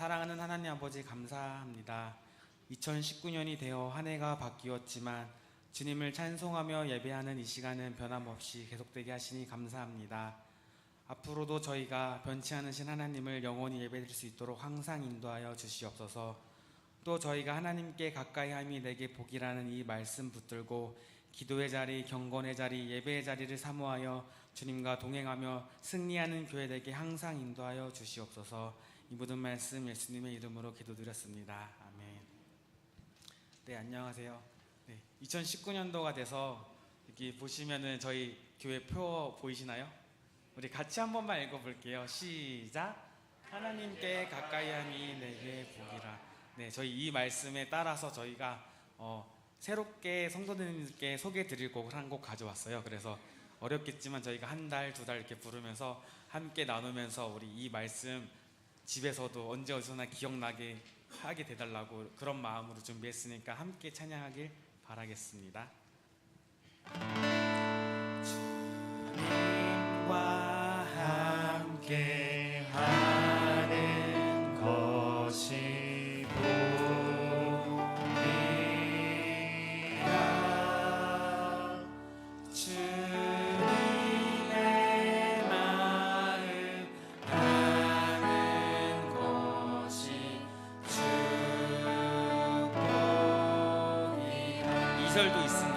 사랑하는 하나님 아버지 감사합니다. 2019년이 되어 한 해가 바뀌었지만 주님을 찬송하며 예배하는 이 시간은 변함없이 계속되게 하시니 감사합니다. 앞으로도 저희가 변치 않으신 하나님을 영원히 예배드릴 수 있도록 항상 인도하여 주시옵소서. 또 저희가 하나님께 가까이 함이 내게 복이라는 이 말씀 붙들고 기도의 자리, 경건의 자리, 예배의 자리를 사모하여 주님과 동행하며 승리하는 교회 되게 항상 인도하여 주시옵소서. 이 모든 말씀 예수님의 이름으로 기도드렸습니다. 아멘. 네, 안녕하세요. 네, 2019년도가 돼서 여기 보시면은 저희 교회 표 보이시나요? 우리 같이 한 번만 읽어볼게요. 시작. 하나님께 가까이함이 내게 복이라. 네, 저희 이 말씀에 따라서 저희가 어, 새롭게 성도님들께 소개드릴 곡을 한 곡 가져왔어요. 그래서 어렵겠지만 저희가 한 달, 두 달 이렇게 부르면서 함께 나누면서 우리 이 말씀 집에서도 언제 어디서나 기억나게 하게 되달라고 그런 마음으로 준비했으니까 함께 찬양하길 바라겠습니다. 주님과 함께 2절도 있습니다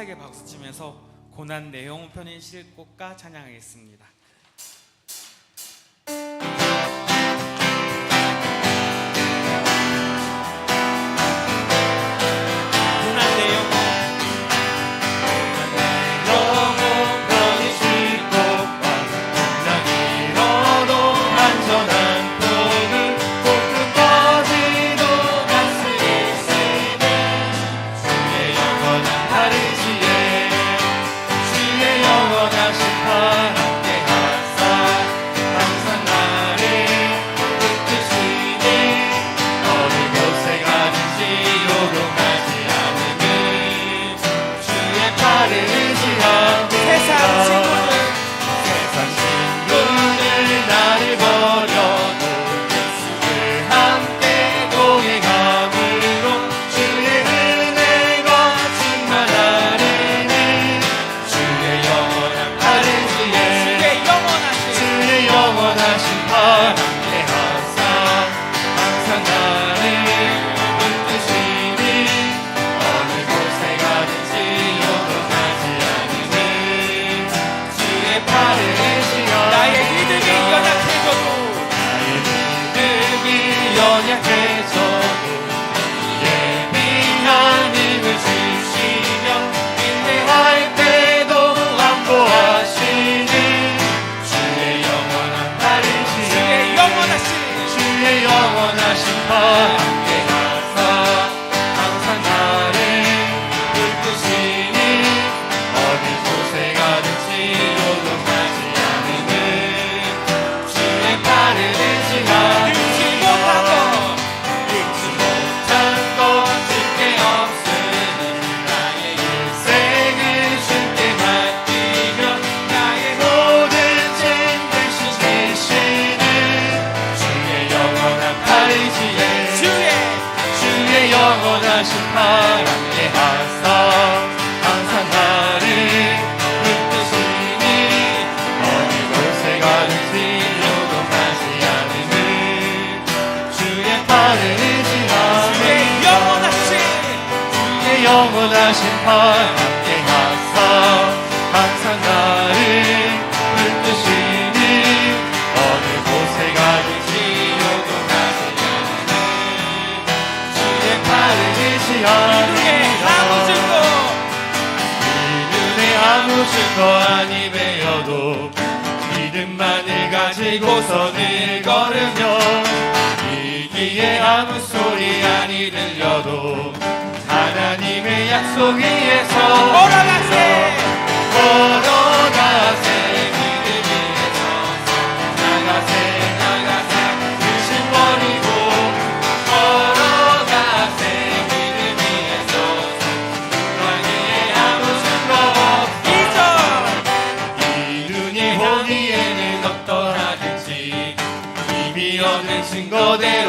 힘차게 박수 치면서 고난 내용 편인 실곡과 찬양하겠습니다. 함께 하사 항상 나를 붙드시니 어느 곳에 가든지 요동하지 않음을 주의 팔을 이 눈에 아무 증거 아니 배어도 믿음만을 가지고서 늘 걸으며 이기에 아무 소리 아니 들려도 약속 위에서 걸어가세! 걸어가세 믿음 위에서. 나가세 나가세 의심 버리고. 걸어가세 믿음 위에서. 왕위에 아무 증거 없어 이전 이 눈이 보기에는 어떠하든지. 이미 얻은 증거대로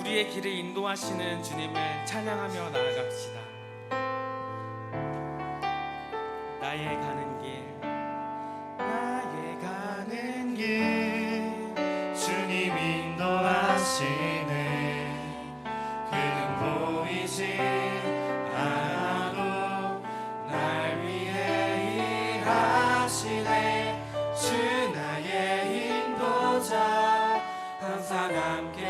우리의 길을 인도하시는 주님을 찬양하며 나아갑시다. 나의 가는 길, 나의 가는 길 주님 인도하시네 그는 보이지 않아도 날 위해 일하시네 주 나의 인도자 항상 함께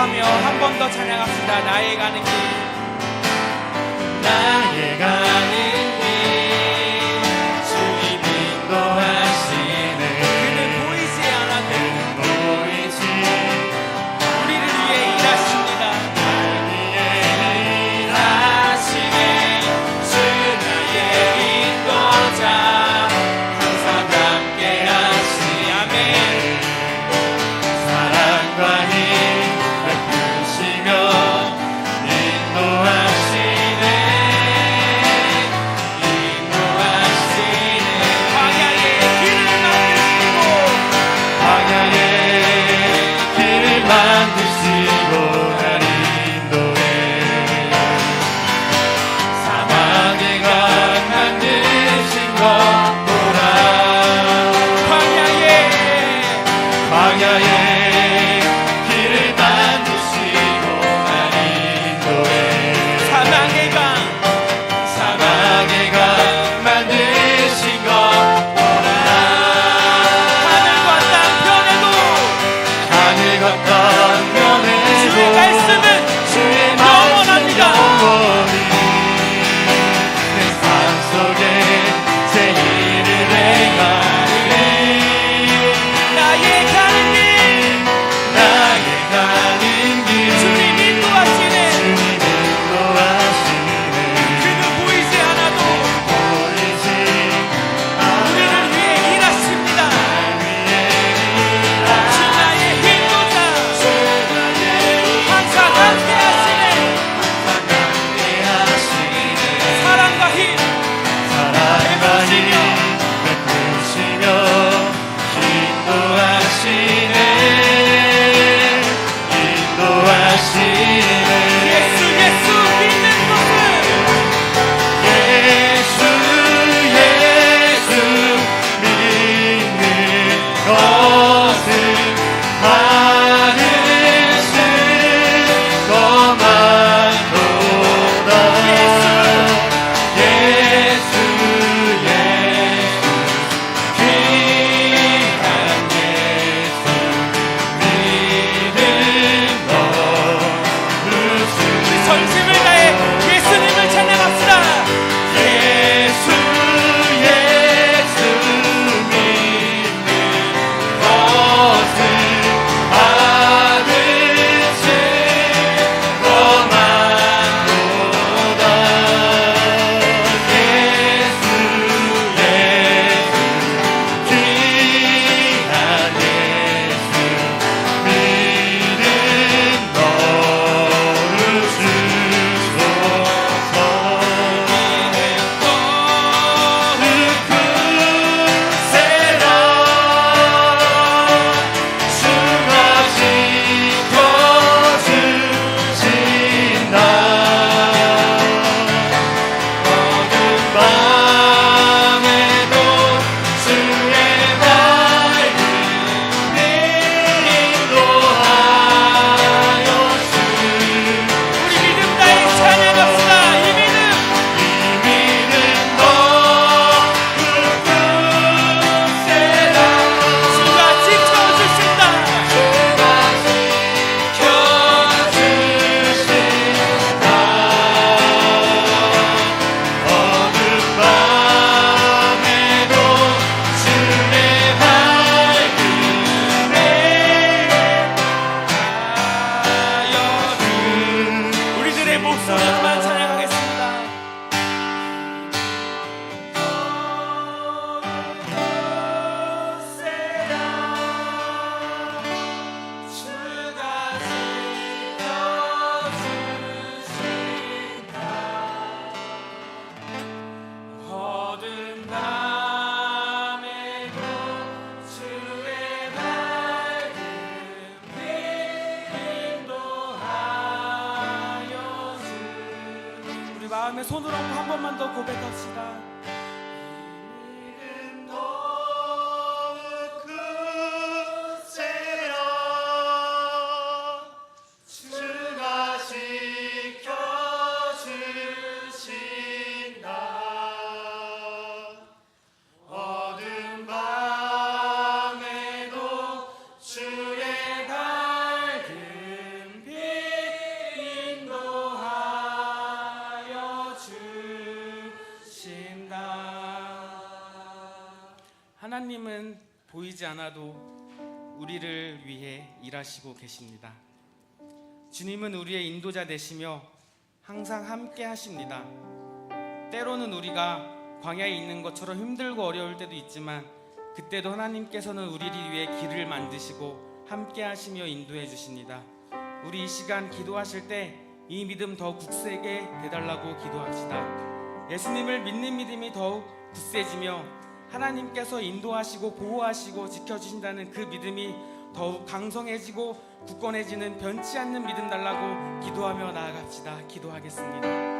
잘 생각하며 한 번 더 찬양합시다. 나의 가는 길, 나의 손을 얹고 한 번만 더 고백합시다 보이지 않아도 우리를 위해 일하시고 계십니다. 주님은 우리의 인도자 되시며 항상 함께 하십니다. 때로는 우리가 광야에 있는 것처럼 힘들고 어려울 때도 있지만 그때도 하나님께서는 우리를 위해 길을 만드시고 함께 하시며 인도해 주십니다. 우리 이 시간 기도하실 때 이 믿음 더 굳세게 되달라고 기도합시다. 예수님을 믿는 믿음이 더욱 굳세지며 하나님께서 인도하시고 보호하시고 지켜주신다는 그 믿음이 더욱 강성해지고 굳건해지는 변치 않는 믿음 달라고 기도하며 나아갑시다. 기도하겠습니다.